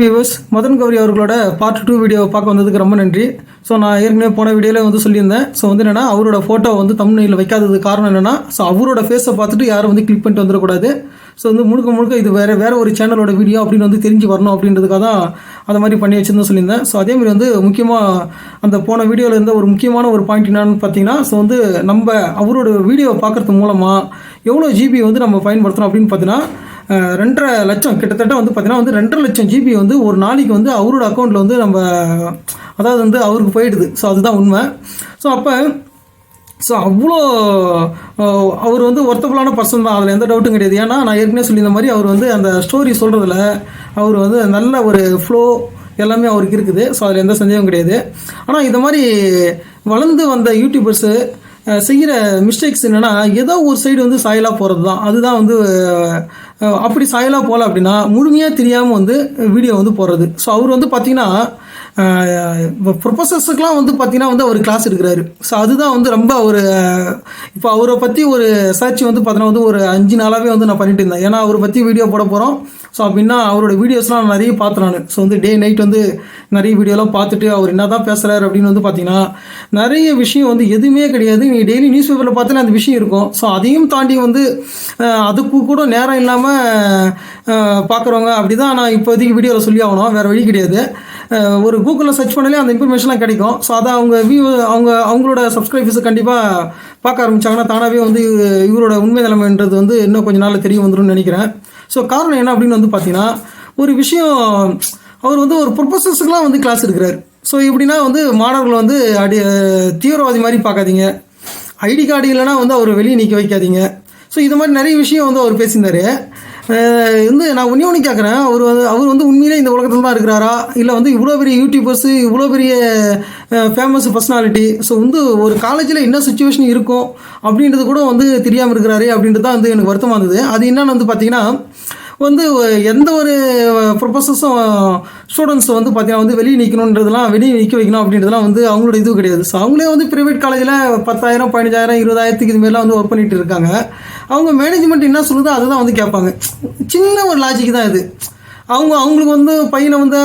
Viewers Madan Gowri அவர்களோட part two video பார்க்க வந்ததுக்கு ரொம்ப நன்றி. ஸோ நான் ஏற்கனவே போன வீடியோவில் வந்து சொல்லியிருந்தேன். ஸோ வந்து என்னென்னா அவரோட ஃபோட்டோ வந்து தமிழ்நிலையில் வைக்காதது காரணம் என்னென்னா ஸோ அவரோட ஃபேஸை பார்த்துட்டு யாரும் வந்து கிளிக் பண்ணிட்டு வந்துடக்கூடாது. ஸோ வந்து முழுக்க முழுக்க இது வேறு வேறு ஒரு சேனலோட வீடியோ அப்படின்னு வந்து தெரிஞ்சு வரணும் அப்படின்றதுக்காக தான் அதை மாதிரி பண்ணி வச்சுருந்தோம் சொல்லியிருந்தேன். ஸோ அதே மாதிரி வந்து முக்கியமாக அந்த போன வீடியோவில் இருந்த ஒரு முக்கியமான ஒரு பாயிண்ட் என்னன்னு பார்த்தீங்கன்னா ஸோ வந்து நம்ம அவரோட வீடியோவை பார்க்குறது மூலமாக எவ்வளோ ஜிபி வந்து நம்ம பயன்படுத்துகிறோம் அப்படின்னு பார்த்தீங்கன்னா ரெண்டரை லட்சம். கிட்டத்தட்ட வந்து பார்த்தீங்கன்னா வந்து ரெண்டரை லட்சம் ஜிபி வந்து ஒரு நாளைக்கு வந்து அவரோட அக்கௌண்ட்டில் வந்து நம்ம அதாவது வந்து அவருக்கு போயிடுது. ஸோ அதுதான் உண்மை. ஸோ அப்போ ஸோ அவ்வளோ அவர் வந்து ஒர்த்தபுளான பர்சன் தான். அதில் எந்த டவுட்டும் கிடையாது. ஏன்னா நான் ஏற்கனவே சொல்லியிருந்த மாதிரி அவர் வந்து அந்த ஸ்டோரி சொல்கிறதுல அவர் வந்து நல்ல ஒரு ஃப்ளோ எல்லாமே அவருக்கு இருக்குது. ஸோ அதில் எந்த சந்தேகமும் கிடையாது. ஆனால் இந்த மாதிரி வளர்ந்து வந்த யூடியூபர்ஸு செய்கிற மிஸ்டேக்ஸ் என்னென்னா ஏதோ ஒரு சைடு வந்து சாயலாக போகிறது தான் அதுதான் வந்து அப்படி சாயலாக போகல அப்படின்னா முழுமையாக தெரியாமல் வந்து வீடியோ வந்து போடுறது. ஸோ அவர் வந்து பார்த்திங்கன்னா ப்ரொஃபஸர்ஸுக்கெலாம் வந்து பார்த்திங்கன்னா வந்து அவர் கிளாஸ் எடுக்கிறாரு. ஸோ அதுதான் வந்து ரொம்ப ஒரு இப்போ அவரை பற்றி ஒரு சர்ச் வந்து பார்த்தீங்கன்னா வந்து ஒரு அஞ்சு நாளாகவே வந்து நான் பண்ணிட்டு இருந்தேன். ஏன்னா அவரை பற்றி வீடியோ போட போகிறோம் ஸோ அப்படின்னா அவரோட வீடியோஸ்லாம் நான் நிறைய பார்த்து நான். ஸோ வந்து டே நைட் வந்து நிறைய வீடியோலாம் பார்த்துட்டு அவர் என்ன தான் பேசுகிறாரு அப்படின்னு வந்து பார்த்தீங்கன்னா நிறைய விஷயம் வந்து எதுவுமே கிடையாது. நீங்கள் டெய்லி நியூஸ் பேப்பரில் பார்த்தாலே அந்த விஷயம் இருக்கும். ஸோ அதையும் தாண்டி வந்து அதுக்கு கூட நேரம் இல்லாமல் பார்க்குறவங்க அப்படி தான் நான் இப்போதைக்கு வீடியோவில் சொல்லி ஆகணும் வேறு வழி கிடையாது. ஒரு கூகுளில் சர்ச் பண்ணாலே அந்த இன்ஃபர்மேஷன்லாம் கிடைக்கும். ஸோ அதை அவங்க வியூ அவங்க அவங்களோட சப்ஸ்கிரைபர்ஸ் கண்டிப்பாக பார்க்க ஆரம்பித்தாங்கன்னா தானாகவே வந்து இவரோட உண்மை நிலைமைன்றது வந்து இன்னும் கொஞ்ச நாளில் தெரிய வந்துடும் நினைக்கிறேன். ஸோ காரணம் என்ன அப்படின்னு வந்து பார்த்தீங்கன்னா ஒரு விஷயம் அவர் வந்து ஒரு ப்ரொஃபஸர்ஸுக்கெலாம் வந்து கிளாஸ் எடுக்கிறார். ஸோ இப்படின்னா வந்து மாணவர்கள் வந்து அடி தீவிரவாதி மாதிரி பார்க்காதீங்க. ஐடி கார்டு இல்லைனா வந்து அவர் வெளியே நிற்க வைக்காதீங்க. ஸோ இது மாதிரி நிறைய விஷயம் வந்து அவர் பேசியிருந்தார் வந்து நான் ஒன்றே ஒன்று கேட்குறேன் அவர் வந்து அவர் வந்து உண்மையிலே இந்த உலகத்தில் தான் இருக்கிறாரா? இல்லை வந்து இவ்வளோ பெரிய யூடியூபர்ஸு இவ்வளோ பெரிய ஃபேமஸ் பர்சனாலிட்டி ஸோ வந்து ஒரு காலேஜில் என்ன சுச்சுவேஷன் இருக்கும் அப்படின்றது கூட வந்து தெரியாமல் இருக்கிறாரு அப்படின்றது தான் வந்து எனக்கு வருத்தமாக இருந்தது. அது என்னென்னு வந்து பார்த்தீங்கன்னா வந்து எந்த ஒரு ப்ரொஃபஸர்ஸும் ஸ்டூடெண்ட்ஸ் வந்து பார்த்தீங்கன்னா வந்து வெளியே நிற்கணுன்றதுலாம் வெளியே நிற்க வைக்கணும் அப்படின்றதுலாம் வந்து அவங்களோட இது கிடையாது. ஸோ அவங்களே வந்து ப்ரைவேட் காலேஜில் பத்தாயிரம் பதினஞ்சாயிரம் இருபதாயிரத்துக்கு இதுமாரிலாம் வந்து ஒர்க் பண்ணிட்டு இருக்காங்க. அவங்க மேனேஜ்மெண்ட் என்ன சொல்லுதோ அதை தான் வந்து கேட்பாங்க. சின்ன ஒரு லாஜிக் தான் இது. அவங்க அவங்களுக்கு வந்து பையனை வந்து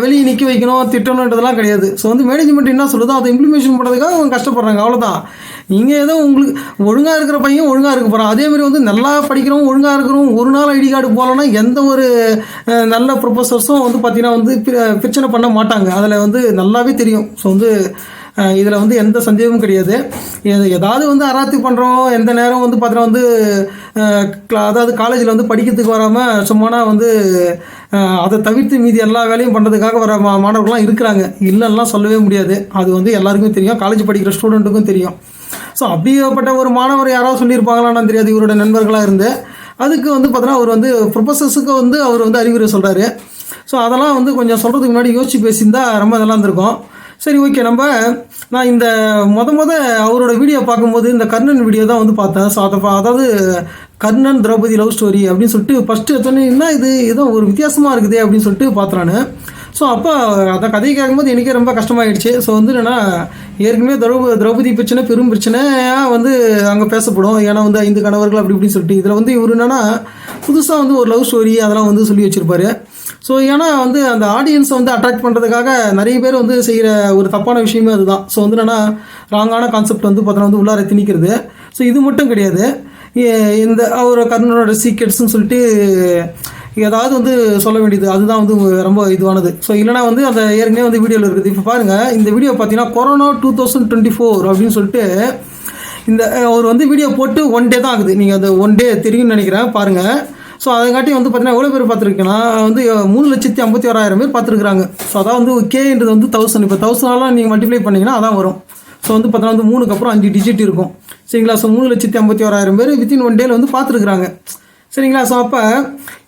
வெளியே நிற்க வைக்கணும் திட்டணுன்றதெல்லாம் கிடையாது. ஸோ வந்து மேனேஜ்மெண்ட் என்ன சொல்லுதோ அதை இம்ப்ளிமெண்டேஷன் பண்ணுறதுக்காக அவங்க கஷ்டப்படுறாங்க. அவ்வளோதான் நீங்கள் ஏதோ உங்களுக்கு ஒழுங்காக இருக்கிற பையன் ஒழுங்காக இருக்க போகிறான் அதேமாதிரி வந்து நல்லா படிக்கிறவங்க ஒழுங்காக இருக்கிறவங்க ஒரு நாள் ஐடி கார்டு போகலன்னா எந்த ஒரு நல்ல ப்ரொஃபஸர்ஸும் வந்து பார்த்திங்கன்னா வந்து பிர- பிரச்சனை பண்ண மாட்டாங்க. அதில் வந்து நல்லாவே தெரியும். ஸோ வந்து இதில் வந்து எந்த சந்தேகமும் கிடையாது. ஏதாவது வந்து அராத்தி பண்ணுறோம் எந்த நேரம் வந்து பார்த்தீங்கன்னா வந்து அதாவது காலேஜில் வந்து படிக்கிறதுக்கு வராமல் சும்மானா வந்து அதை தவிர்த்து மீதி எல்லா வேலையும் பண்ணுறதுக்காக வர மா மாணவர்கள்லாம் இருக்கிறாங்க. இல்லைன்னா சொல்லவே முடியாது. அது வந்து எல்லாருக்குமே தெரியும். காலேஜ் படிக்கிற ஸ்டூடெண்ட்டுக்கும் தெரியும். ஸோ அப்படிப்பட்ட ஒரு மாணவர் யாராவது சொல்லியிருப்பாங்களான்னு தெரியாது. இவரோட நண்பர்களாக இருந்து. அதுக்கு வந்து பார்த்தீங்கன்னா அவர் வந்து ப்ரொஃபஸர்ஸுக்கு வந்து அவர் வந்து அறிவுரை சொல்கிறாரு ஸோ அதெல்லாம் வந்து கொஞ்சம் சொல்கிறதுக்கு முன்னாடி யோசிச்சு பேசியிருந்தால் ரொம்ப நல்லா இருந்திருக்கும். சரி ஓகே நம்ம நான் இந்த மொத மொத அவரோட வீடியோ பார்க்கும்போது இந்த கர்ணன் வீடியோ தான் வந்து பார்த்தேன். ஸோ அதை அதாவது கர்ணன் திரௌபதி லவ் ஸ்டோரி அப்படின்னு சொல்லிட்டு ஃபஸ்ட்டு எடுத்தோன்னே என்ன இது? ஏதோ ஒரு வித்தியாசமாக இருக்குதே அப்படின்னு சொல்லிட்டு பார்த்துறானு ஸோ அப்போ அந்த கதையை கேட்கும்போது எனக்கே ரொம்ப கஷ்டமாயிடுச்சு. ஸோ வந்து என்னென்னா ஏற்கனவே திரௌப திரௌபதி பிரச்சனை பெரும் பிரச்சனையாக வந்து அங்கே பேசப்படும். ஏன்னா வந்து ஐந்து கணவர்கள் அப்படி இப்படின்னு சொல்லிட்டு. இதில் வந்து இவர் என்னென்னா புதுசாக வந்து ஒரு லவ் ஸ்டோரி அதெல்லாம் வந்து சொல்லி வச்சுருப்பாரு. ஸோ ஏன்னா வந்து அந்த ஆடியன்ஸை வந்து அட்ராக்ட் பண்ணுறதுக்காக நிறைய பேர் வந்து செய்கிற ஒரு தப்பான விஷயமே அதுதான். ஸோ வந்து என்னென்னா ராங்கான கான்செப்ட் வந்து பார்த்தோன்னா வந்து உள்ளார திணிக்கிறது. ஸோ இது மட்டும் கிடையாது. இந்த அவர் கர்ணனோட சீக்ரெட்ஸ்னு சொல்லிட்டு ஏதாவது வந்து சொல்ல வேண்டியது. அதுதான் வந்து ரொம்ப இதுவானது. ஸோ இல்லைனா வந்து அந்த ஏற்கனவே வந்து வீடியோவில் இருக்குது. இப்போ பாருங்கள் இந்த வீடியோ பார்த்தீங்கன்னா corona two thousand twenty four அப்படின்னு சொல்லிட்டு இந்த அவர் வந்து வீடியோ போட்டு ஒன் டே தான் ஆகுது. நீங்கள் அந்த ஒன் டே தெரியும்னு நினைக்கிறேன். பாருங்கள் ஸோ அதுக்காட்டி வந்து பார்த்தீங்கன்னா எவ்வளோ பேர் பார்த்துருக்கேன்னா வந்து மூணு லட்சத்தி ஐம்பத்தி ஓராயிரம் பேர் பார்த்துருக்குறாங்க. ஸோ அதான் வந்து கேன்றது வந்து தௌசண்ட் இப்போ தௌசண்ட்லாம் நீங்கள் மல்டிப்ளை பண்ணிங்கன்னா அதான் வரும். ஸோ வந்து பார்த்தீங்கன்னா வந்து மூணுக்கு அப்புறம் அஞ்சு டிஜிட் இருக்கும். சரிங்களா? ஸோ மூணு லட்சத்தி ஐம்பத்தி ஓராயிரம் பேர் வித்தின் ஒன் டேல வந்து பார்த்துருக்குறாங்க. சரிங்களா? ஸோ அப்போ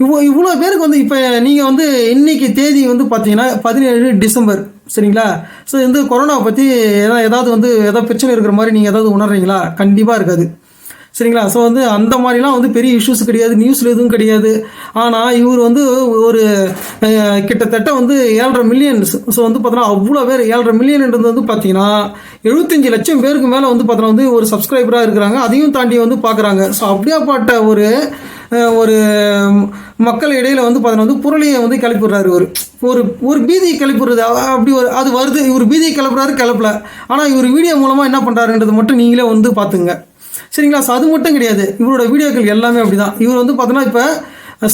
இவ்வளோ இவ்வளோ பேருக்கு வந்து இப்போ நீங்கள் வந்து இன்னைக்கு தேதி வந்து பார்த்தீங்கன்னா பதினேழு டிசம்பர். சரிங்களா? ஸோ வந்து கொரோனாவை பற்றி ஏதாவது ஏதாவது வந்து ஏதாவது பிரச்சனை இருக்கிற மாதிரி நீங்கள் ஏதாவது உணர்றீங்களா? கண்டிப்பாக இருக்காது. சரிங்களா? ஸோ வந்து அந்த மாதிரிலாம் வந்து பெரிய இஷ்யூஸ் கிடையாது நியூஸில் எதுவும் கிடையாது. ஆனால் இவர் வந்து ஒரு கிட்டத்தட்ட வந்து ஏழரை மில்லியன்ஸ் ஸோ வந்து பார்த்தோன்னா அவ்வளோ பேர் ஏழரை மில்லியன்ன்றது வந்து பார்த்தீங்கன்னா எழுபத்தஞ்சு லட்சம் பேருக்கு மேலே வந்து பார்த்தோன்னா வந்து ஒரு சப்ஸ்கிரைபராக இருக்கிறாங்க. அதையும் தாண்டி வந்து பார்க்குறாங்க ஸோ அப்படியாப்பட்ட ஒரு ஒரு மக்கள் இடையில வந்து பார்த்தீங்கன்னா வந்து புரளியை வந்து கிளப்பிடுறாரு ஒரு ஒரு ஒரு பீதியை கிளப்பிடுறது அப்படி ஒரு அது வருது. இவர் பீதியை கிளப்புறாரு கிளப்பல. ஆனால் இவர் வீடியோ மூலமாக என்ன பண்ணுறாருன்றது மட்டும் நீங்களே வந்து பார்த்துங்க சரிங்களா? ஸோ அது மட்டும் கிடையாது. இவரோட வீடியோக்கள் எல்லாமே அப்படி தான் இவர் வந்து பார்த்தோன்னா இப்போ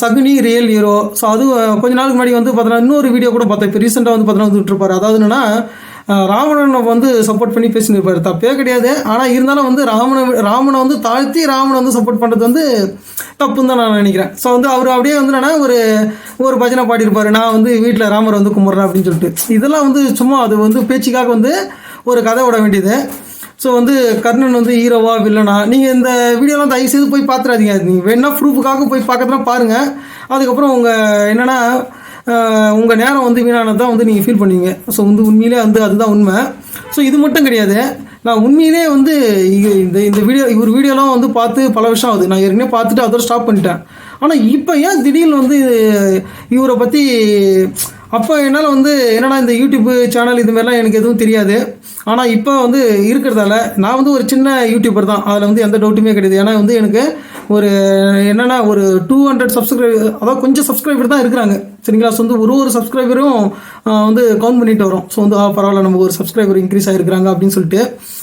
சகுனி ரியல் ஹீரோ. ஸோ அது கொஞ்ச நாளுக்கு முன்னாடி வந்து பார்த்தோன்னா இன்னொரு வீடியோ கூட பார்த்தேன். இப்போ ரீசெண்டாக வந்து பார்த்தோன்னா வந்து விட்டுருப்பாரு அதாவது என்னன்னா ராவணனை வந்து சப்போர்ட் பண்ணி பேசினிருப்பார். தப்பே கிடையாது. ஆனால் இருந்தாலும் வந்து ராமனை ராமனை வந்து தாழ்த்தி ராமனை வந்து சப்போர்ட் பண்ணுறது வந்து தப்புன்னு தான் நான் நினைக்கிறேன். ஸோ வந்து அவர் அப்படியே வந்து என்னன்னா ஒரு ஒரு பஜனை பாடியிருப்பார் நான் வந்து வீட்டில் ராமரை வந்து கும்பிட்றேன் அப்படின்னு சொல்லிட்டு. இதெல்லாம் வந்து சும்மா அது வந்து பேச்சுக்காக வந்து ஒரு கதை விட வேண்டியது. ஸோ வந்து கர்ணன் வந்து ஹீரோவா வில்லனா நீங்கள் இந்த வீடியோலாம் தயவு செய்து போய் பார்த்துறாதீங்க நீங்கள் வேணா ப்ரூஃபுக்காக போய் பார்க்கறதுனா பாருங்கள் அதுக்கப்புறம் உங்கள் என்னென்னா உங்கள் நேரம் வந்து வீணானது தான் வந்து நீங்கள் ஃபீல் பண்ணுவீங்க. ஸோ வந்து உண்மையிலே வந்து அதுதான் உண்மை. ஸோ இது மட்டும் கிடையாது. நான் உண்மையிலே வந்து இந்த இந்த வீடியோ இவர் வீடியோலாம் வந்து பார்த்து பல வருஷம் ஆகுது. நான் ஏற்கனவே பார்த்துட்டு அதோட ஸ்டாப் பண்ணிட்டேன். ஆனால் இப்போ ஏன் திடீர்னு வந்து இவரை பற்றி அப்போ என்னால் வந்து என்னடா இந்த யூடியூப் சேனல் இது மாதிரிலாம் எனக்கு எதுவும் தெரியாது. ஆனால் இப்போ வந்து இருக்கிறதால நான் வந்து ஒரு சின்ன யூடியூபர் தான். அதில் வந்து எந்த டவுட்டுமே கிடையாது. ஏன்னா வந்து எனக்கு ஒரு என்னென்னா ஒரு டூ ஹண்ட்ரட் சப்ஸ்கிரைபர் அதாவது கொஞ்சம் சப்ஸ்கிரைபர் தான் இருக்கிறாங்க. சரிங்களா? ஸோ வந்து ஒரு ஒரு சப்ஸ்கிரைபரும் வந்து கவுண்ட் பண்ணிட்டு வரோம். ஸோ வந்து ஆ, பரவாயில்ல நம்ம ஒரு சப்ஸ்கிரைபர் இன்க்ரீஸ் ஆகிருக்கிறாங்க அப்படின்னு சொல்லிட்டு.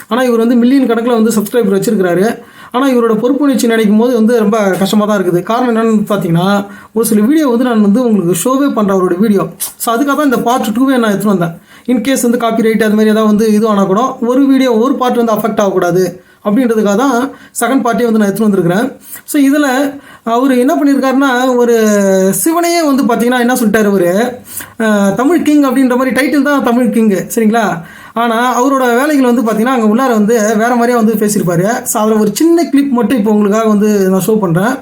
ஆனால் இவர் வந்து மில்லியன் கணக்கில் வந்து சப்ஸ்கிரைபர் வச்சிருக்கிறாரு. ஆனால் இவரோட பொறுப்புணர்ச்சி நினைக்கும் போது வந்து ரொம்ப கஷ்டமாக தான் இருக்குது. காரணம் என்னென்னு பார்த்தீங்கன்னா ஒரு சில வீடியோ வந்து நான் வந்து உங்களுக்கு ஷோவே பண்ணுறேன் அவரோட வீடியோ ஸோ அதுக்காக தான் இந்த பார்ட் டூவே நான் எடுத்துகிட்டு வந்தேன். இன்கேஸ் வந்து காப்பி ரைட் அது மாதிரி ஏதாவது வந்து இது ஆனால் கூட ஒரு வீடியோ ஒரு பார்ட் வந்து அஃபெக்ட் ஆகக்கூடாது. அப்படின்றதுக்காக தான் செகண்ட் பார்ட்டியை வந்து நான் எடுத்துகிட்டு வந்திருக்கிறேன். ஸோ இதில் அவர் என்ன பண்ணியிருக்காருன்னா ஒரு சிவனையே வந்து பார்த்தீங்கன்னா என்ன சொல்லிட்டார் அவர்? தமிழ் கிங் அப்படின்ற மாதிரி டைட்டில் தான் தமிழ் கிங்கு சரிங்களா? ஆனால் அவரோட வேலைகள் வந்து பார்த்தீங்கன்னா அங்கே உள்ளார வந்து வேறு மாதிரியாக வந்து பேசியிருப்பாரு. ஸோ அதில் ஒரு சின்ன கிளிப் மட்டும் இப்போ உங்களுக்காக வந்து நான் ஷோ பண்ணுறேன்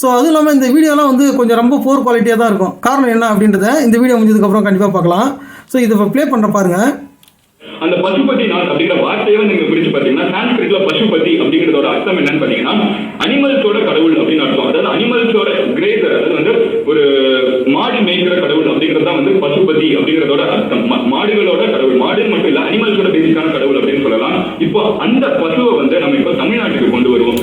ஸோ அதுவும் இல்லாமல் இந்த வீடியோலாம் வந்து கொஞ்சம் ரொம்ப போர் குவாலிட்டியாக தான் இருக்கும். காரணம் என்ன அப்படின்றத இந்த வீடியோ முடிஞ்சதுக்கப்புறம் கண்டிப்பாக பார்க்கலாம். ஸோ இதை இப்போ ப்ளே பண்ணுற பாருங்கள் அந்த பசுபதி நாத் அப்படிங்கிற வார்த்தையை வந்து நீங்க பிரிச்சு பாத்தீங்கன்னா சான்ஸ்கிரிட்ல பசுபதி அப்படிங்கிறதோட அர்த்தம் என்னன்னு பாத்தீங்கன்னா அனிமல்ஸோட கடவுள் அப்படின்னு அர்த்தம். அதாவது அனிமல்ஸோட கிரேசர் அதாவது வந்து ஒரு மாடு மேய்க்கிற கடவுள் அப்படிங்கிறது தான் வந்து பசுபதி அப்படிங்கிறதோட அர்த்தம். மாடுகளோட கடவுள். மாடு மட்டும் இல்ல அனிமல்ஸோட பேசிக்கான கடவுள் அப்படின்னு சொல்லலாம். இப்போ அந்த பசுவை வந்து நம்ம இப்போ தமிழ்நாட்டுக்கு கொண்டு வருவோம்.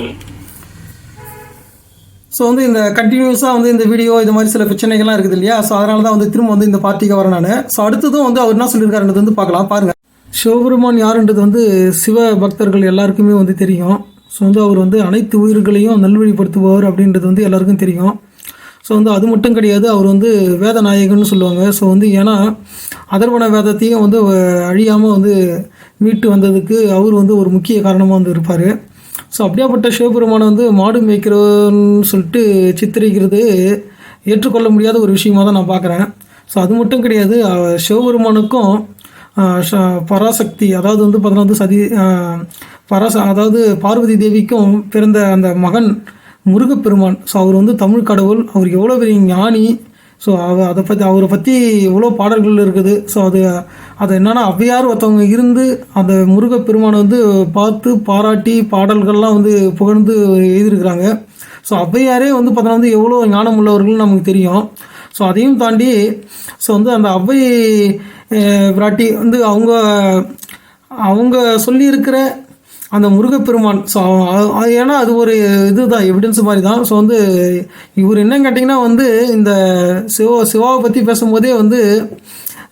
ஸோ வந்து இந்த கண்டினியூஸாக வந்து இந்த வீடியோ இது மாதிரி சில பிரச்சனைகள்லாம் இருக்குது இல்லையா? ஸோ அதனால தான் வந்து திரும்ப வந்து இந்த பார்ட்டிக்கு வரேன் நான். ஸோ அடுத்ததும் வந்து அவர் என்ன சொல்லியிருக்காருன்றது வந்து பார்க்கலாம். பாருங்கள் சிவபெருமான் யாருன்றது வந்து சிவ பக்தர்கள் எல்லாருக்குமே வந்து தெரியும். ஸோ வந்து அவர் வந்து அனைத்து உயிர்களையும் நல்வழிப்படுத்துபவர் அப்படின்றது வந்து எல்லாருக்கும் தெரியும். ஸோ வந்து அது மட்டும் கிடையாது அவர் வந்து வேத நாயகன்னு சொல்லுவாங்க. ஸோ வந்து ஏன்னா அதர்வன வேதத்தையும் வந்து அழியாமல் வந்து மீட்டு வந்ததுக்கு அவர் வந்து ஒரு முக்கிய காரணமாக வந்து இருப்பார். ஸோ அப்படியாப்பட்ட சிவபெருமானை வந்து மாடு மேய்க்கிறோன்னு சொல்லிட்டு சித்தரிக்கிறது ஏற்றுக்கொள்ள முடியாத ஒரு விஷயமா தான் நான் பார்க்குறேன் ஸோ அது மட்டும் கிடையாது சிவபெருமானுக்கும் பராசக்தி அதாவது வந்து பார்த்தீங்கன்னா வந்து சதி பராச அதாவது பார்வதி தேவிக்கும் பிறந்த அந்த மகன் முருகப்பெருமான். ஸோ அவர் வந்து தமிழ் கடவுள். அவர் எவ்வளோ பெரிய ஞானி. ஸோ அவ அதை பற்றி அவரை பற்றி எவ்வளோ பாடல்கள் இருக்குது. ஸோ அது அது என்னென்னா ஔவையார் ஒருத்தவங்க இருந்து அந்த முருகப்பெருமானை வந்து பார்த்து பாராட்டி பாடல்கள்லாம் வந்து புகழ்ந்து எழுதியிருக்கிறாங்க. ஸோ ஔவையாரே வந்து பார்த்தோன்னா வந்து எவ்வளோ ஞானம் உள்ளவர்கள்னு நமக்கு தெரியும். ஸோ அதையும் தாண்டி ஸோ வந்து அந்த ஔவை பிராட்டி வந்து அவங்க அவங்க சொல்லியிருக்கிற அந்த முருகப்பெருமான் ஸோ ஏன்னா அது ஒரு இதுதான் எவிடன்ஸ் மாதிரி தான் ஸோ வந்து இவர் என்னன்னு கேட்டிங்கன்னா வந்து இந்த சிவா சிவாவை பற்றி பேசும்போதே வந்து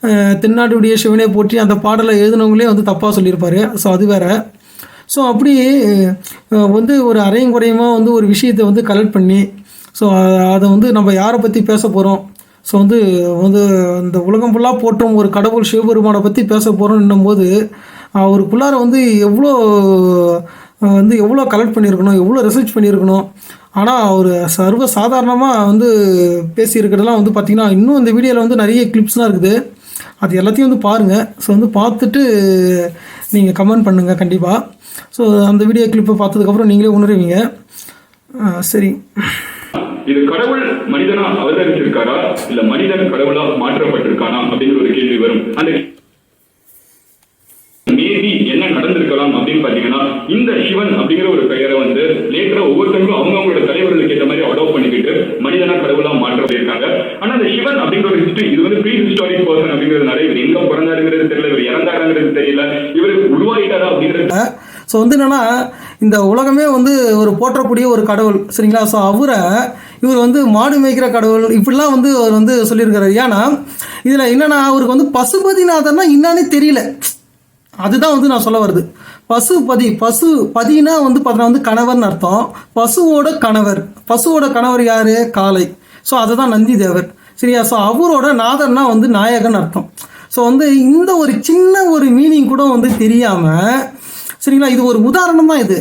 தென்னாட்டுடைய தென்னாடுடைய சிவனே போற்றி அந்த பாடலை எழுதினவங்களே வந்து தப்பாக சொல்லியிருப்பார். ஸோ அது வேற. ஸோ அப்படி வந்து ஒரு அரையும் குறையுமா வந்து ஒரு விஷயத்தை வந்து கலெக்ட் பண்ணி ஸோ அதை வந்து நம்ம யாரை பற்றி பேச போகிறோம் ஸோ வந்து வந்து இந்த உலகம் ஃபுல்லாக போட்டோம் ஒரு கடவுள் சிவபெருமானை பற்றி பேச போகிறோம்னும் போது அவருக்குள்ளார வந்து எவ்வளோ வந்து எவ்வளோ கலெக்ட் பண்ணியிருக்கணும் எவ்வளோ ரிசர்ச் பண்ணியிருக்கணும் ஆனால் அவர் சர்வ சாதாரணமாக வந்து பேசியிருக்கிறதெல்லாம் வந்து பார்த்திங்கன்னா இன்னும் இந்த வீடியோவில் வந்து நிறைய கிளிப்ஸ்லாம் இருக்குது. அது எல்லாத்தையும் வந்து பாருங்கள் ஸோ வந்து பார்த்துட்டு நீங்கள் கமெண்ட் பண்ணுங்கள் கண்டிப்பாக ஸோ அந்த வீடியோ கிளிப்பை பார்த்ததுக்கப்புறம் நீங்களே உணருவீங்க. சரி. இது கடவுள் மனிதனா அவதரித்திருக்காரா இல்ல மனிதன் கடவுளா மாற்றப்பட்டிருக்கானா? அப்படிங்கிற ஒரு கேள்வி வரும். அந்த மேபி என்ன நடந்திருக்கலாம் அப்படின்னு பாத்தீங்கன்னா இந்த சிவன் அப்படிங்கிற ஒரு பெயரை வந்து லேட்டரா ஒவ்வொருத்தங்களும் அவங்க அவங்களோட தலைவர்களுக்கு ஏற்ற மாதிரி அடாப்ட் பண்ணிக்கிட்டு மனிதனா கடவுளா மாற்ற போயிருக்காங்க ஆனா அந்த சிவன் அப்படிங்கிற ஒரு ஹிஸ்டரி இது வந்து ப்ரீ ஹிஸ்டாரிக் பர்சன் அப்படிங்கிறது நிறைய இவர் எங்க பிறந்தாருங்கிறது தெரியல இவர் இறந்தாருங்கிறது தெரியல. இவர் உருவாயிட்டாரா அப்படிங்கிறது ஸோ வந்து என்னன்னா இந்த உலகமே வந்து ஒரு போற்றக்கூடிய ஒரு கடவுள் சரிங்களா? ஸோ அவரை இவர் வந்து மாடு மேய்க்கிற கடவுள் இப்படிலாம் வந்து அவர் வந்து சொல்லியிருக்காரு. ஏன்னா இதில் என்னென்னா அவருக்கு வந்து பசுபதிநாதன்னா என்னன்னே தெரியல. அதுதான் வந்து நான் சொல்ல வருது. பசுபதி பசு பதினா வந்து பார்த்தீங்கன்னா வந்து கணவர்னு அர்த்தம். பசுவோட கணவர். பசுவோட கணவர் யார்? காளை. ஸோ அதுதான் நந்தி தேவர் சரியா? ஸோ அவரோட நாதர்னா வந்து நாயகன் அர்த்தம். ஸோ வந்து இந்த ஒரு சின்ன ஒரு மீனிங் கூட வந்து தெரியாமல் சரிங்களா? இது ஒரு உதாரணம் தான் இது.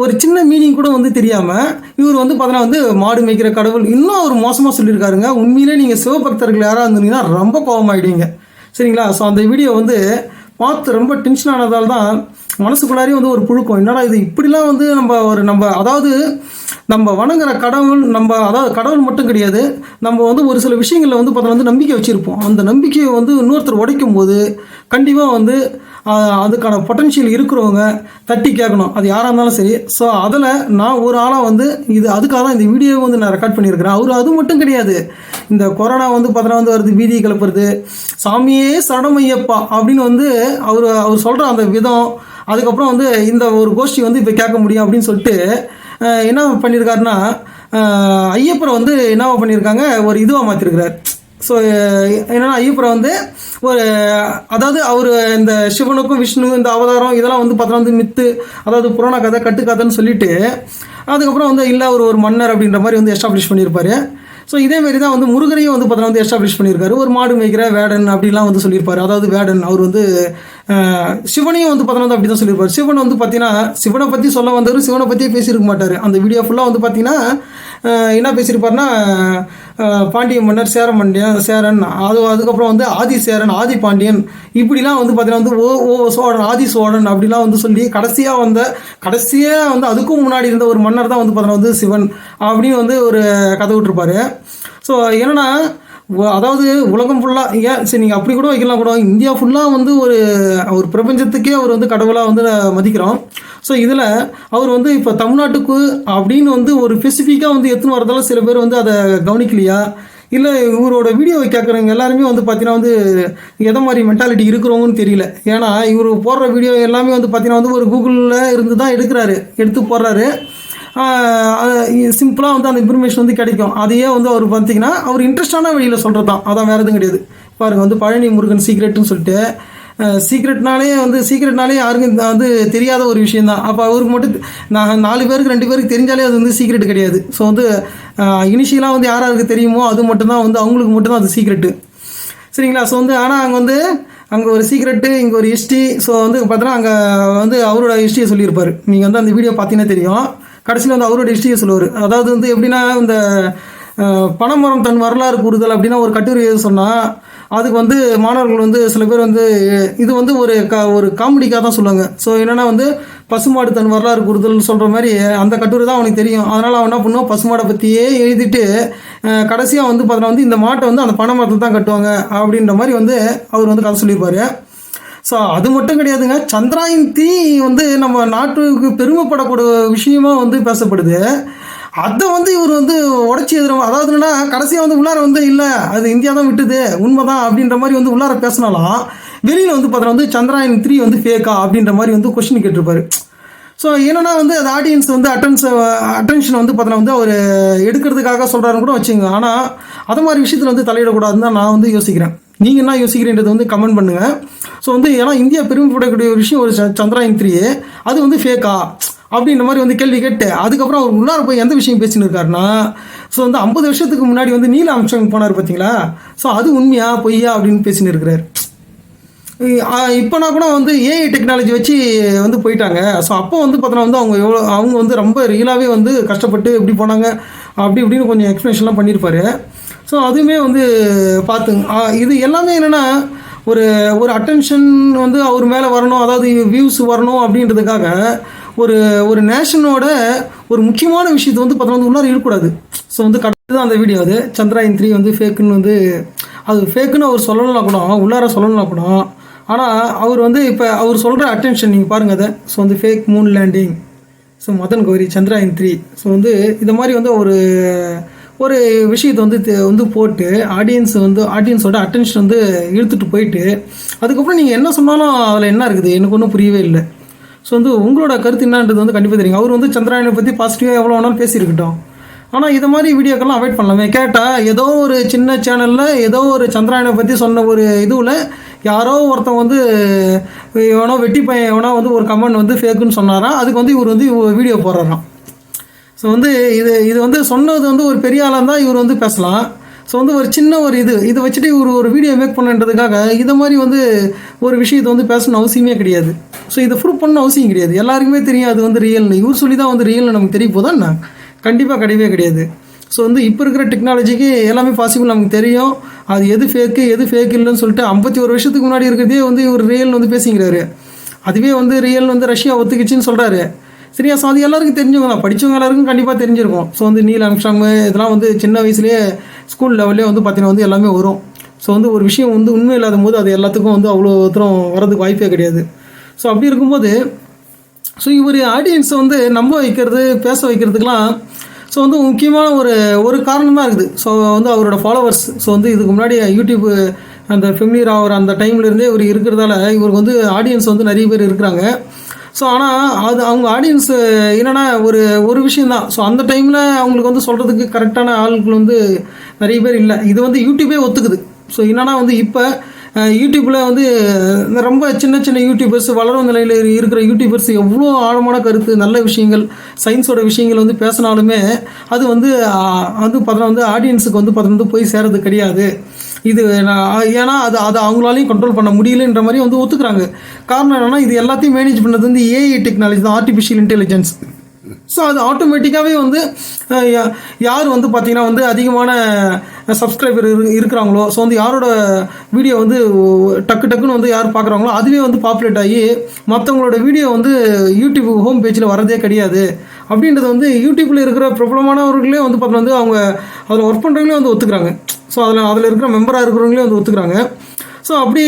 ஒரு சின்ன மீனிங் கூட வந்து தெரியாமல் இவர் வந்து பார்த்தீங்கன்னா வந்து மாடு மேய்க்கிற கடவுள். இன்னும் அவர் மோசமாக சொல்லியிருக்காருங்க. உண்மையிலே நீங்கள் சிவபக்தர்கள் யாராக இருந்தீங்கன்னா ரொம்ப கோபமாயிடுவீங்க. சரிங்களா? ஸோ அந்த வீடியோ வந்து பார்த்து ரொம்ப டென்ஷன் ஆனதால் தான் மனசுக்குள்ளாரையும் வந்து ஒரு புழுக்கம். என்னடா இது? இப்படிலாம் வந்து நம்ம ஒரு நம்ம அதாவது நம்ம வணங்குற கடவுள் நம்ம அதாவது கடவுள் மட்டும் கிடையாது நம்ம வந்து ஒரு சில விஷயங்களில் வந்து பார்த்தா வந்து நம்பிக்கை வச்சுருப்போம். அந்த நம்பிக்கையை வந்து இன்னொருத்தர் உடைக்கும் போது கண்டிப்பாக வந்து அதுக்கான பொட்டன்ஷியல் இருக்கிறவங்க தட்டி கேட்கணும். அது யாராக இருந்தாலும் சரி. ஸோ அதில் நான் ஒரு ஆளாக வந்து இது அதுக்காக தான் இந்த வீடியோவை வந்து நான் ரெக்கார்ட் பண்ணியிருக்கிறேன். அவர் அது மட்டும் கிடையாது. இந்த கொரோனா வந்து பார்த்தோன்னா வந்து வருது வீதியை கிளப்புறது. சாமியே சரணமையப்பா அப்படின்னு வந்து அவர் அவர் சொல்கிற அந்த விதம் அதுக்கப்புறம் வந்து இந்த ஒரு கோஷ்டி வந்து இப்போ கேட்க முடியும் அப்படின்னு சொல்லிட்டு என்ன பண்ணியிருக்காருன்னா ஐயப்பரை வந்து என்னவா பண்ணியிருக்காங்க ஒரு இதுவாக மாற்றிருக்கிறார் ஸோ என்னென்னா ஐயப்பரை வந்து ஒரு அதாவது அவர் இந்த சிவனுக்கும் விஷ்ணு இந்த அவதாரம் இதெல்லாம் வந்து பார்த்தோன்னா வந்து மித்து அதாவது புராண கதை கட்டுக்கதைன்னு சொல்லிட்டு அதுக்கப்புறம் வந்து இல்லை அவர் ஒரு மன்னர் அப்படின்ற மாதிரி வந்து எஸ்டாப்ளிஷ் பண்ணியிருப்பாரு ஸோ இதேமாரி தான் வந்து முருகரையும் வந்து பார்த்தா வந்து எஸ்டாப்ளிஷ் பண்ணியிருக்காரு. ஒரு மாடு மேய்க்கிற வேடன் அப்படிலாம் வந்து சொல்லியிருப்பாரு. அதாவது வேடன் அவர் வந்து சிவனையும் வந்து பார்த்தோன்னா வந்து அப்படி தான் சொல்லியிருப்பார். சிவன் வந்து பார்த்தீங்கன்னா சிவனை பற்றி சொல்ல வந்தவர் சிவனை பற்றியே பேசியிருக்க மாட்டார். அந்த வீடியோ ஃபுல்லாக வந்து பார்த்தீங்கன்னா என்ன பேசியிருப்பாருன்னா பாண்டிய மன்னர் சேர மண்டியன் சேரன் அது அதுக்கப்புறம் வந்து ஆதி சேரன் ஆதி பாண்டியன் இப்படிலாம் வந்து பார்த்தீங்கன்னா வந்து ஓ ஓ சோழன் ஆதி சோழன் அப்படிலாம் வந்து சொல்லி கடைசியாக வந்த கடைசியாக வந்து அதுக்கும் முன்னாடி இருந்த ஒரு மன்னர் தான் வந்து பார்த்தீங்கன்னா வந்து சிவன் அப்படின்னு வந்து ஒரு கதை விட்டுருப்பாரு. ஸோ என்னென்னா அதாவது உலகம் ஃபுல்லாக ஏன் சரி நீங்கள் அப்படி கூட வைக்கலாம் கூட. இந்தியா ஃபுல்லாக வந்து ஒரு ஒரு பிரபஞ்சத்துக்கே அவர் வந்து கடவுளாக வந்து மதிக்கிறோம். ஸோ இதில் அவர் வந்து இப்போ தமிழ்நாட்டுக்கு அப்படின்னு வந்து ஒரு ஸ்பெசிஃபிக்காக வந்து எத்தனை வரதால சில பேர் வந்து அதை கவனிக்கலையா? இல்லை இவரோட வீடியோவை கேட்குறவங்க எல்லாருமே வந்து பார்த்தீங்கன்னா வந்து எதை மாதிரி மென்டாலிட்டி இருக்கிறவங்கன்னு தெரியல. ஏன்னா இவர் போடுற வீடியோ எல்லாமே வந்து பார்த்தீங்கன்னா வந்து ஒரு கூகுளில் இருந்து தான் எடுக்கிறாரு. எடுத்து போடுறாரு. சிம்பிளாக வந்து அந்த இன்ஃபர்மேஷன் வந்து கிடைக்கும். அதையே வந்து அவர் பார்த்தீங்கன்னா அவர் இன்ட்ரெஸ்டான வழியில் சொல்கிறது தான் அதான் வேறு எதுவும் கிடையாது. பாருங்கள் வந்து பழனி முருகன் சீக்ரெட்னு சொல்லிட்டு சீக்ரெட்னாலே வந்து சீக்ரெட்னாலே யாருக்கும் வந்து தெரியாத ஒரு விஷயம் தான் அப்போ அவருக்கு மட்டும் நான் நாலு பேருக்கு ரெண்டு பேருக்கு தெரிஞ்சாலே அது வந்து சீக்ரெட் கிடையாது. ஸோ வந்து இனிஷியலாக வந்து யார் யாருக்கு தெரியுமோ அது மட்டும்தான் வந்து அவங்களுக்கு மட்டும்தான் அது சீக்ரெட்டு சரிங்களா? ஸோ வந்து ஆனால் அங்கே வந்து அங்கே ஒரு சீக்ரெட்டு இங்கே ஒரு ஹிஸ்ட்ரி ஸோ வந்து பார்த்தோன்னா அங்கே வந்து அவரோட ஹிஸ்ட்ரியை சொல்லியிருப்பார். நீங்கள் வந்து அந்த வீடியோ பார்த்தீங்கன்னா தெரியும். கடைசியில் வந்து அவரோட ஹிஸ்ட்ரியை சொல்லுவார். அதாவது வந்து எப்படின்னா இந்த பனைமரம் தன் வரலாறு கூறுதல் அப்படின்னா ஒரு கட்டுரை எது சொன்னால் அதுக்கு வந்து மாணவர்கள் வந்து சில பேர் வந்து இது வந்து ஒரு க ஒரு காமெடிக்காக தான் சொல்லுவாங்க. ஸோ என்னென்னா வந்து பசுமாடு தன் வரலாறு கூறுதல் சொல்கிற மாதிரி அந்த கட்டுரை தான் அவனுக்கு தெரியும். அதனால் அவன் என்ன பண்ணுவான்? பசுமாடை பற்றியே எழுதிட்டு கடைசியாக வந்து பார்த்தோன்னா வந்து இந்த மாட்டை வந்து அந்த பனை மரத்தில் தான் கட்டுவாங்க அப்படின்ற மாதிரி வந்து அவர் வந்து கதை சொல்லியிருப்பார். ஸோ அது மட்டும் கிடையாதுங்க. சந்திராயன் தீ வந்து நம்ம நாட்டுக்கு பெருமைப்படக்கூடிய விஷயமா வந்து பேசப்படுது. அதை வந்து இவர் வந்து உடச்சி எதிரும் அதாவது என்னன்னா கடைசியாக வந்து உள்ளார வந்து இல்லை அது இந்தியா தான் விட்டுது உண்மைதான் அப்படின்ற மாதிரி வந்து உள்ளார பேசினாலும் வெளியில் வந்து பார்த்தோன்னா வந்து சந்திராயன் த்ரீ வந்து ஃபேக்கா அப்படின்ற மாதிரி வந்து கொஸ்டின் கேட்டிருப்பாரு. ஸோ என்னன்னா வந்து அது ஆடியன்ஸ் வந்து அட்டன்ஸ் அட்டென்ஷன் வந்து பார்த்தோன்னா வந்து அவர் எடுக்கிறதுக்காக சொல்கிறாருன்னு கூட வச்சுங்க ஆனால் அது மாதிரி விஷயத்தில் வந்து தலையிடக்கூடாதுன்னு தான் நான் வந்து யோசிக்கிறேன். நீங்கள் என்ன யோசிக்கிறீன்றது வந்து கமெண்ட் பண்ணுங்கள் ஸோ வந்து ஏன்னா இந்தியா பெருமைப்படக்கூடிய ஒரு விஷயம் ஒரு ச- சந்திராயன் த்ரீ அது வந்து ஃபேக்கா அப்படின்ற மாதிரி வந்து கேள்வி கேட்டு அதுக்கப்புறம் அவர் உள்ளார போய் எந்த விஷயம் பேசின்னு இருக்காருன்னா ஸோ வந்து ஐம்பது வருஷத்துக்கு முன்னாடி வந்து நீல அம்சம் போனார் பார்த்தீங்களா ஸோ அது உண்மையா பொய்யா அப்படின்னு பேசின்னு இருக்கிறார். இப்போனா கூட வந்து ஏஐ டெக்னாலஜி வச்சு வந்து போயிட்டாங்க. ஸோ அப்போ வந்து பார்த்தோன்னா வந்து அவங்க எவ்வளோ அவங்க வந்து ரொம்ப ரியலாகவே வந்து கஷ்டப்பட்டு எப்படி போனாங்க அப்படி இப்படின்னு கொஞ்சம் எக்ஸ்ப்ளனேஷன்லாம் பண்ணியிருப்பாரு ஸோ அதுவுமே வந்து பார்த்துங்க இது எல்லாமே என்னென்னா ஒரு ஒரு அட்டென்ஷன் வந்து அவர் மேலே வரணும் அதாவது வியூஸ் வரணும் அப்படின்றதுக்காக ஒரு ஒரு நேஷனோட ஒரு முக்கியமான விஷயத்தை வந்து பார்த்தோன்னா வந்து உள்ளார இருக்கக்கூடாது. ஸோ வந்து கரெக்டு தான் அந்த வீடியோ அது. சந்திராயன் த்ரீ வந்து ஃபேக்குன்னு வந்து அது ஃபேக்குன்னு அவர் சொல்லலைனா கூட உள்ளார சொல்லலைனா கூட ஆனால் அவர் வந்து இப்போ அவர் சொல்கிற அட்டென்ஷன் நீங்கள் பாருங்கள் அதை. ஸோ வந்து fake moon landing so Madan Gowri Chandrayaan three so வந்து இந்த மாதிரி வந்து ஒரு ஒரு விஷயத்தை வந்து வந்து போட்டு ஆடியன்ஸ் வந்து ஆடியன்ஸோட அட்டென்ஷன் வந்து இழுத்துட்டு போயிட்டு அதுக்கப்புறம் நீங்கள் என்ன சொன்னாலும் அதில் என்ன இருக்குது? எனக்கு ஒன்றும் புரியவே இல்லை. ஸோ வந்து உங்களோட கருத்து என்னன்றது வந்து கண்டிப்பாக தெரியும். அவர் வந்து சந்திராயனை பற்றி பாசிட்டிவாக எவ்வளோ வேணாலும் பேசியிருக்கட்டும். ஆனால் இது மாதிரி வீடியோக்கெல்லாம் அவாய்ட் பண்ணலாமே. கேட்டால் ஏதோ ஒரு சின்ன சேனலில் ஏதோ ஒரு சந்திராயனை பற்றி சொன்ன ஒரு இதுவில் யாரோ ஒருத்தன் வந்து எவனோ வெட்டி பையன் எவனோ வந்து ஒரு கமெண்ட் வந்து ஃபேக்குன்னு சொன்னாராம் அதுக்கு வந்து இவர் வந்து வீடியோ போடுறாராம். ஸோ வந்து இது இது வந்து சொன்னது வந்து ஒரு பெரிய ஆளாக இருந்தால் இவர் வந்து பேசலாம். ஸோ வந்து ஒரு சின்ன ஒரு இது இதை வச்சுட்டு இவர் ஒரு வீடியோ மேக் பண்ணுன்றதுக்காக இதை மாதிரி வந்து ஒரு விஷயத்தை வந்து பேசணும் அவசியமே கிடையாது. ஸோ இதை ப்ரூவ் பண்ண அவசியம் கிடையாது. எல்லாருக்குமே தெரியும் அது வந்து ரியல்னு இவர் சொல்லி தான் வந்து ரியல்னு நமக்கு தெரிய போதான் என்ன? கண்டிப்பாக கிடையவே கிடையாது. ஸோ வந்து இப்போ இருக்கிற டெக்னாலஜிக்கு எல்லாமே பாசிபிள் நமக்கு தெரியும். அது எது ஃபேக்கு எது ஃபேக் இல்லைன்னு சொல்லிட்டு ஐம்பத்தி ஒரு வருஷத்துக்கு முன்னாடி இருக்கிறதே வந்து இவர் ரியல்னு வந்து பேசிக்கிறாரு அதுவே வந்து ரியல் வந்து ரஷ்யா ஒத்துக்கிச்சின்னு சொல்கிறாரு சரியா ஸோ அது எல்லாருக்கும் தெரிஞ்சவங்க தான். படித்தவங்க எல்லாருக்கும் கண்டிப்பாக தெரிஞ்சிருக்கும். ஸோ வந்து நீல் அம்ஸ்டாங் இதெல்லாம் வந்து சின்ன வயசுலேயே ஸ்கூல் லெவல்லே வந்து பார்த்தீங்கன்னா வந்து எல்லாமே வரும். ஸோ வந்து ஒரு விஷயம் வந்து உண்மை இல்லாத போது அது எல்லாத்துக்கும் வந்து அவ்வளோ தூரம் வரதுக்கு வாய்ப்பே கிடையாது. ஸோ அப்படி இருக்கும்போது ஸோ இவர் ஆடியன்ஸை வந்து நம்ப வைக்கிறது பேச வைக்கிறதுக்கெலாம் ஸோ வந்து முக்கியமான ஒரு ஒரு காரணம் தான் இருக்குது. ஸோ வந்து அவரோட ஃபாலோவர்ஸ் ஸோ வந்து இதுக்கு முன்னாடி யூடியூப் அந்த ஃபெமிலியர் ஆகிற அந்த டைம்லேருந்தே இவர் இருக்கிறதால இவருக்கு வந்து ஆடியன்ஸ் வந்து நிறைய பேர் இருக்கிறாங்க. ஸோ ஆனால் அது அவங்க ஆடியன்ஸ் என்னென்னா ஒரு ஒரு விஷயந்தான் ஸோ அந்த டைமில் அவங்களுக்கு வந்து சொல்கிறதுக்கு கரெக்டான ஆளுகள் வந்து நிறைய பேர் இல்லை. இது வந்து யூடியூபே ஒத்துக்குது. ஸோ என்னென்னா வந்து இப்போ யூடியூப்பில் வந்து ரொம்ப சின்ன சின்ன யூடியூபர்ஸ் வளரும் நிலையில் இருக்கிற யூடியூபர்ஸ் எவ்வளோ ஆழமான கருத்து நல்ல விஷயங்கள் சயின்ஸோட விஷயங்கள் வந்து பேசினாலுமே அது வந்து அது வந்து பார்த்தோன்னா வந்து ஆடியன்ஸுக்கு வந்து பார்த்தோன்னா வந்து போய் சேரது கிடையாது. இது நான் ஏன்னா அது அது அவங்களாலையும் கண்ட்ரோல் பண்ண முடியலன்ற மாதிரி வந்து ஒத்துக்கிறாங்க. காரணம் என்னென்னா இது எல்லாத்தையும் மேனேஜ் பண்ணது வந்து ஏஐ டெக்னாலஜி தான் ஆர்டிஃபிஷியல் இன்டெலிஜென்ஸ் ஸோ அது ஆட்டோமேட்டிக்காகவே வந்து யா- யார் வந்து பார்த்திங்கன்னா வந்து அதிகமான சப்ஸ்கிரைபர் இருக்கிறாங்களோ ஸோ வந்து யாரோட வீடியோ வந்து டக்கு டக்குன்னு வந்து யார் பார்க்குறாங்களோ அதுவே வந்து பாப்புலேட் ஆகி மற்றவங்களோட வீடியோ வந்து யூடியூப் ஹோம் பேஜில் வரதே கிடையாது. அப்படின்றது வந்து யூடியூப்பில் இருக்கிற பிரபலமானவர்களே வந்து பார்த்தா வந்து அவங்க அதில் ஒர்க் பண்ணுறவங்களே வந்து ஒத்துக்கிறாங்க. ஸோ அதில் அதில் இருக்கிற மெம்பராக இருக்கிறவங்களே வந்து ஒத்துக்கிறாங்க. ஸோ அப்படி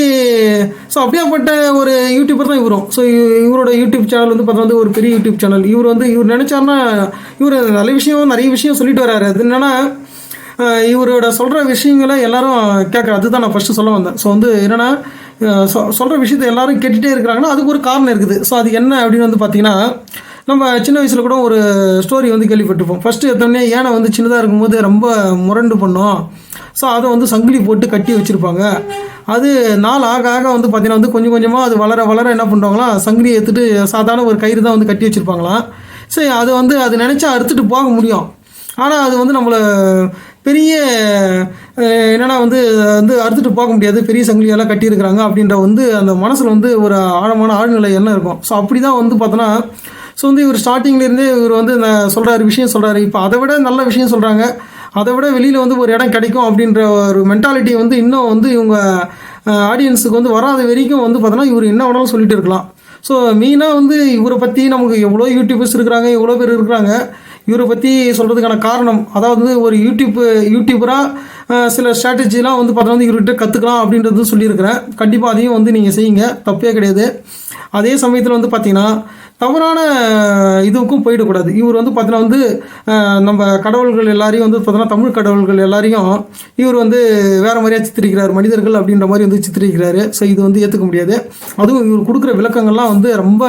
ஸோ அப்படியாப்பட்ட ஒரு யூடியூபர் தான் இவரும். ஸோ இவரோட யூடியூப் சேனல் வந்து பார்த்தா வந்து ஒரு பெரிய யூடியூப் சேனல் இவர் வந்து இவர் நினச்சாருன்னா இவர் நல்ல விஷயம் நிறைய விஷயம் சொல்லிட்டு வராரு அது என்னென்னா இவரோட சொல்கிற விஷயங்களை எல்லாரும் கேட்க அதுதான் நான் ஃபஸ்ட்டு சொல்ல வந்தேன். ஸோ வந்து என்னென்னா சொல்கிற விஷயத்தை எல்லாரும் கேட்டுகிட்டே இருக்கிறாங்கன்னா அதுக்கு ஒரு காரணம் இருக்குது. ஸோ அது என்ன அப்படின்னு வந்து பார்த்தீங்கன்னா நம்ம சின்ன வயசில் கூட ஒரு ஸ்டோரி வந்து கேள்விப்பட்டிருப்போம். ஃபஸ்ட்டு எடுத்தோடனே ஏனை வந்து சின்னதாக இருக்கும்போது ரொம்ப முரண்டு பண்ணோம். ஸோ அதை வந்து சங்கிலி போட்டு கட்டி வச்சுருப்பாங்க. அது நாள் ஆக ஆக வந்து பார்த்திங்கன்னா வந்து கொஞ்சம் கொஞ்சமாக அது வளர வளர என்ன பண்ணுவாங்களாம் சங்கிலியை எடுத்துட்டு சாதாரண ஒரு கயிறு தான் வந்து கட்டி வச்சுருப்பாங்களாம். சரி அது வந்து அது நினச்சா அறுத்துட்டு போக முடியும். ஆனால் அது வந்து நம்மளை பெரிய என்னென்னா வந்து வந்து அறுத்துட்டு போக முடியாது. பெரிய சங்கிலியெல்லாம் கட்டியிருக்கிறாங்க அப்படின்ற வந்து அந்த மனசில் வந்து ஒரு ஆழமான ஆழ்நிலை எண்ணம் இருக்கும். ஸோ அப்படி தான் வந்து பார்த்தோன்னா ஸோ வந்து இவர் ஸ்டார்டிங்லேருந்தே இவர் வந்து சொல்கிறாரு விஷயம் சொல்கிறாரு இப்போ அதை விட நல்ல விஷயம் சொல்கிறாங்க அதை விட வெளியில் வந்து ஒரு இடம் கிடைக்கும் அப்படின்ற ஒரு மென்டாலிட்டி வந்து இன்னும் வந்து இவங்க ஆடியன்ஸுக்கு வந்து வராத வரைக்கும் வந்து பார்த்தோன்னா இவர் என்ன வேணாலும் சொல்லிட்டு இருக்கலாம். ஸோ மெயினாக வந்து இவரை பற்றி நமக்கு எவ்வளோ யூடியூபர்ஸ் இருக்கிறாங்க எவ்வளோ பேர் இருக்கிறாங்க இவரை பற்றி சொல்கிறதுக்கான காரணம் அதாவது ஒரு யூடியூப் யூடியூபராக சில ஸ்ட்ராட்டஜிலாம் வந்து பார்த்தோன்னா வந்து இவர்கிட்ட கற்றுக்கலாம் அப்படின்றது சொல்லியிருக்கிறேன். கண்டிப்பாக அதையும் வந்து நீங்கள் செய்யுங்க தப்பே கிடையாது. அதே சமயத்தில் வந்து பார்த்திங்கன்னா தவறான இதுக்கும் போயிடக்கூடாது. இவர் வந்து பார்த்தீங்கன்னா வந்து நம்ம கடவுள்கள் எல்லாரையும் வந்து பார்த்தீங்கன்னா தமிழ் கடவுள்கள் எல்லாரையும் இவர் வந்து வேறு மாதிரியாக சித்தரிக்கிறார். மனிதர்கள் அப்படின்ற மாதிரி வந்து சித்தரிக்கிறாரு. ஸோ இது வந்து ஏற்றுக்க முடியாது. அதுவும் இவர் கொடுக்குற விளக்கங்கள்லாம் வந்து ரொம்ப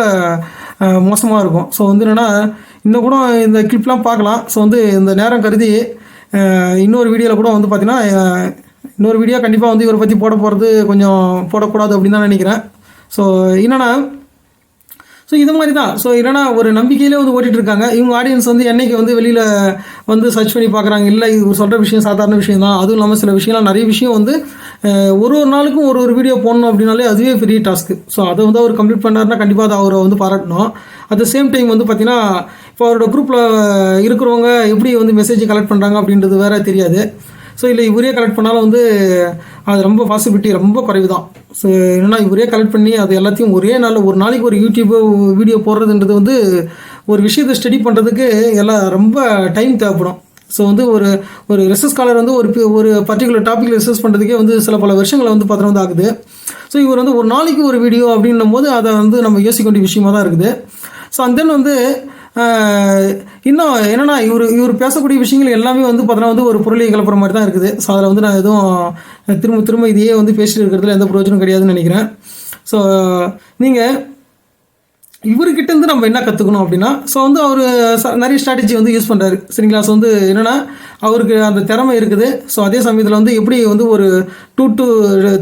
மோசமாக இருக்கும். ஸோ வந்து என்னென்னா இன்னும் கூட இந்த கிளிப்லாம் பார்க்கலாம். ஸோ வந்து இந்த நேரம் கருதி இன்னொரு வீடியோவில் கூட வந்து பார்த்தீங்கன்னா இன்னொரு வீடியோ கண்டிப்பாக வந்து இவரை பற்றி போட போகிறது கொஞ்சம் போடக்கூடாது அப்படின்னு தான் நினைக்கிறேன். ஸோ என்னென்னா ஸோ இது மாதிரி தான் ஸோ இல்லைனா ஒரு நம்பிக்கையிலே வந்து ஓட்டிகிட்ருக்காங்க இருக்காங்க இவங்க ஆடியன்ஸ் வந்து என்னைக்கு வந்து வெளியில் வந்து சர்ச் பண்ணி பார்க்குறாங்க இல்லை இது சொல்கிற விஷயம் சாதாரண விஷயம் தான் அதுவும் இல்லாமல் சில விஷயம்லாம் நிறைய விஷயம் வந்து ஒரு ஒரு நாளுக்கும் ஒரு ஒரு வீடியோ போடணும் அப்படின்னாலே அதுவே பெரிய டாஸ்க்கு ஸோ அதை வந்து அவர் கம்ப்ளீட் பண்ணாருன்னா கண்டிப்பாக அதை அவரை வந்து பாராட்டணும். அட் த சேம் டைம் வந்து பார்த்தீங்கன்னா இப்போ அவரோட குரூப்பில் இருக்கிறவங்க எப்படி வந்து மெசேஜ் கலெக்ட் பண்ணுறாங்க அப்படின்றது வேறு தெரியாது. ஸோ இல்லை இவரே கலெக்ட் பண்ணாலும் வந்து அது ரொம்ப பாசிபிலிட்டி ரொம்ப குறைவு தான் ஸோ என்னென்னா இவரே கலெக்ட் பண்ணி அது எல்லாத்தையும் ஒரே நாளில் ஒரு நாளைக்கு ஒரு யூடியூப் வீடியோ போடுறதுன்றது வந்து ஒரு விஷயத்தை ஸ்டடி பண்ணுறதுக்கு எல்லாம் ரொம்ப டைம் தேவைப்படும். ஸோ வந்து ஒரு ஒரு ரிசர்ச் காலர் வந்து ஒரு ஒரு பர்டிகுலர் டாப்பிக்கில் ரிசர்ச் பண்ணுறதுக்கே வந்து சில பல வருஷங்களை வந்து பார்த்தா வந்து ஆகுது. ஸோ இவர் வந்து ஒரு நாளைக்கு ஒரு வீடியோ அப்படின்னும் போது அதை வந்து நம்ம யோசிக்க வேண்டிய விஷயமா தான் இருக்குது. ஸோ அண்ட் தென் வந்து இன்னும் என்னன்னா இவர் இவர் பேசக்கூடிய விஷயங்கள் எல்லாமே வந்து பார்த்தோன்னா வந்து ஒரு பொருளை கிளப்புற மாதிரி தான் இருக்குது. ஸோ அதில் வந்து நான் எதுவும் திரும்ப திரும்ப இதையே வந்து பேசிட்டு இருக்கிறதுல எந்த பிரயோஜனம் கிடையாதுன்னு நினைக்கிறேன். ஸோ நீங்கள் இவர்கிட்ட இருந்து நம்ம என்ன கற்றுக்கணும் அப்படின்னா ஸோ வந்து அவர் நிறைய ஸ்ட்ராட்டஜி வந்து யூஸ் பண்ணுறாரு சரிங்களா? ஸோ வந்து என்னென்னா அவருக்கு அந்த திறமை இருக்குது. ஸோ அதே சமயத்தில் வந்து எப்படி வந்து ஒரு two to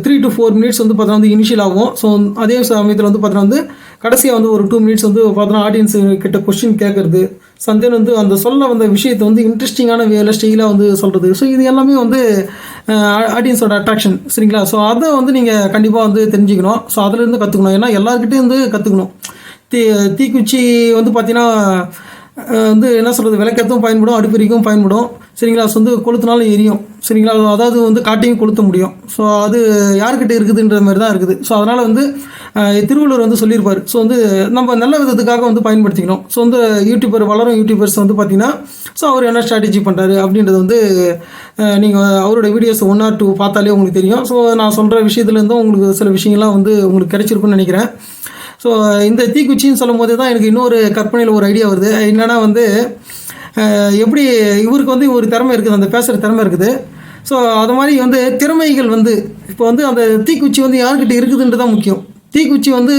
three to four minutes வந்து பார்த்தோன்னா வந்து இனிஷியல் ஆகும். ஸோ அதே சமயத்தில் வந்து பார்த்தோன்னா வந்து கடைசியாக வந்து ஒரு டூ மினிட்ஸ் வந்து பார்த்தோன்னா ஆடியன்ஸ் கிட்ட கொஸ்டின் கேட்குறது சந்தேன் வந்து அந்த சொல்ல வந்த விஷயத்தை வந்து இன்ட்ரெஸ்டிங்கான வேலை ஸ்டைலாக வந்து சொல்கிறது ஸோ இது எல்லாமே வந்து ஆடியன்ஸோட அட்ராக்ஷன் சரிங்களா? ஸோ அதை வந்து நீங்கள் கண்டிப்பாக வந்து தெரிஞ்சுக்கணும். ஸோ அதுலேருந்து கற்றுக்கணும் ஏன்னா எல்லாருக்கிட்டே வந்து கற்றுக்கணும் தீ தீக்குச்சி வந்து பார்த்தீங்கன்னா வந்து என்ன சொல்கிறது விளக்கத்தும் பயன்படும் அடுப்பெரிக்கும் பயன்படும். சரிங்களா? ஸோ வந்து கொளுத்தினாலும் எரியும். சரிங்களா? அதாவது வந்து காட்டையும் கொளுத்த முடியும். ஸோ அது யாருக்கிட்ட இருக்குதுன்ற மாதிரி தான் இருக்குது. ஸோ அதனால் வந்து திருவள்ளுவர் வந்து சொல்லியிருப்பார். ஸோ வந்து நம்ம நல்ல விதத்துக்காக வந்து பயன்படுத்திக்கணும். ஸோ வந்து யூடியூபர் வளரும் யூடியூபர்ஸ் வந்து பார்த்தீங்கன்னா ஸோ அவர் என்ன ஸ்ட்ராட்டஜி பண்ணுறாரு அப்படின்றது வந்து நீங்கள் அவரோட வீடியோஸ் ஒன் ஆர் டூ பார்த்தாலே உங்களுக்கு தெரியும். ஸோ நான் சொல்கிற விஷயத்துலேருந்தும் உங்களுக்கு சில விஷயங்கள்லாம் வந்து உங்களுக்கு கிடைச்சிருக்குன்னு நினைக்கிறேன். ஸோ இந்த தீக்குச்சின்னு சொல்லும் போது தான் எனக்கு இன்னொரு கற்பனையில் ஒரு ஐடியா வருது. என்னென்னா வந்து எப்படி இவருக்கு வந்து ஒரு திறமை இருக்குது அந்த பேசுகிற திறமை இருக்குது. ஸோ அது மாதிரி வந்து திறமைகள் வந்து இப்போ வந்து அந்த தீக்குச்சி வந்து யார்கிட்ட இருக்குதுன்றது தான் முக்கியம். தீக்குச்சி வந்து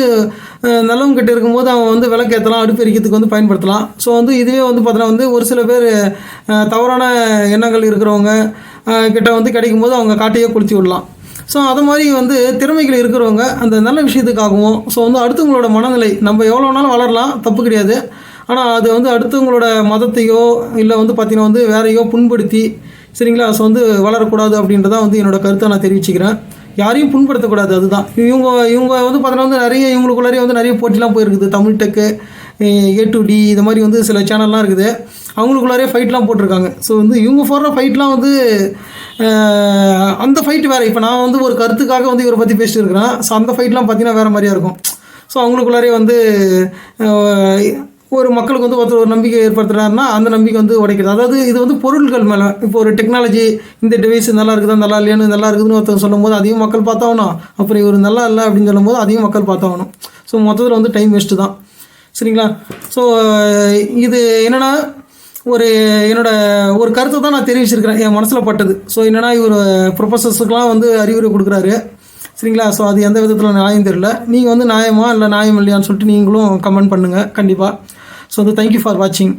நல்லவங்கிட்ட இருக்கும்போது அவன் வந்து விளக்கேற்றலாம் அடுப்பு எரிக்கிறதுக்கு வந்து பயன்படுத்தலாம். ஸோ வந்து இதுவே வந்து பார்த்தோன்னா வந்து ஒரு சில பேர் தவறான எண்ணங்கள் இருக்கிறவங்க கிட்ட வந்து கிடைக்கும் போது அவங்க காட்டையே குளிச்சு விடலாம். ஸோ அது மாதிரி வந்து திறமைகள் இருக்கிறவங்க அந்த நல்ல விஷயத்துக்காகவும் ஸோ வந்து அடுத்தவங்களோட மனநிலை நம்ம எவ்வளோ வேணாலும் வளரலாம் தப்பு கிடையாது. ஆனால் அது வந்து அடுத்தவங்களோட மதத்தையோ இல்லை வந்து பார்த்தீங்கன்னா வந்து வேறையோ புண்படுத்தி சரிங்களா? ஸோ வந்து வளரக்கூடாது அப்படின்றத வந்து என்னோடய கருத்தை நான் தெரிவிச்சுக்கிறேன். யாரையும் புண்படுத்தக்கூடாது அதுதான். இவங்க இவங்க வந்து பார்த்தீங்கன்னா வந்து நிறைய இவங்களுக்குள்ளாரே வந்து நிறைய போட்டிலாம் போயிருக்குது. Tamil tech A to D இது மாதிரி வந்து சில சேனல்லாம் இருக்குது. அவங்களுக்குள்ளாரே ஃபைட்லாம் போட்டிருக்காங்க. ஸோ வந்து இவங்க போடுற ஃபைட்லாம் வந்து அந்த ஃபைட் வேறு. இப்போ நான் வந்து ஒரு கருத்துக்காக வந்து இவரை பற்றி பேசிட்டு இருக்கிறேன். ஸோ அந்த ஃபைட்லாம் பார்த்தீங்கன்னா வேறு மாதிரியா இருக்கும். ஸோ அவங்களுக்குள்ளாரே வந்து ஒரு மக்களுக்கு வந்து ஒருத்தர் ஒரு நம்பிக்கை ஏற்படுத்துகிறாருன்னா அந்த நம்பிக்கை வந்து உடைக்கிறது. அதாவது இது வந்து பொருட்கள் மேலே. இப்போ ஒரு டெக்னாலஜி இந்த டிவைஸ் நல்லா இருக்குதா நல்லா இல்லையான்னு நல்லா இருக்குதுன்னு ஒருத்தர் சொல்லும்போது அதையும் மக்கள் பார்த்தாகணும். அப்புறம் இவர் நல்லா இல்லை அப்படின்னு சொல்லும்போது அதையும் மக்கள் பார்த்தாகணும். ஸோ மொத்தத்தில் வந்து டைம் வேஸ்ட்டு தான். சரிங்களா? ஸோ இது என்னென்னா ஒரு என்னோட ஒரு கருத்தை தான் நான் தெரிவிச்சிருக்கிறேன். என் மனசில் பட்டது. ஸோ என்னென்னா இவர் ப்ரொஃபஸர்ஸுக்கெலாம் வந்து அறிவுரை கொடுக்குறாரு. சரிங்களா? ஸோ அது எந்த விதத்தில் நியாயம் தெரியல. நீங்கள் வந்து நியாயமா இல்லை நியாயம் இல்லையான்னு சொல்லிட்டு நீங்களும் கமெண்ட் பண்ணுங்கள் கண்டிப்பாக ஸோ வந்து தேங்க்யூ ஃபார் வாட்சிங்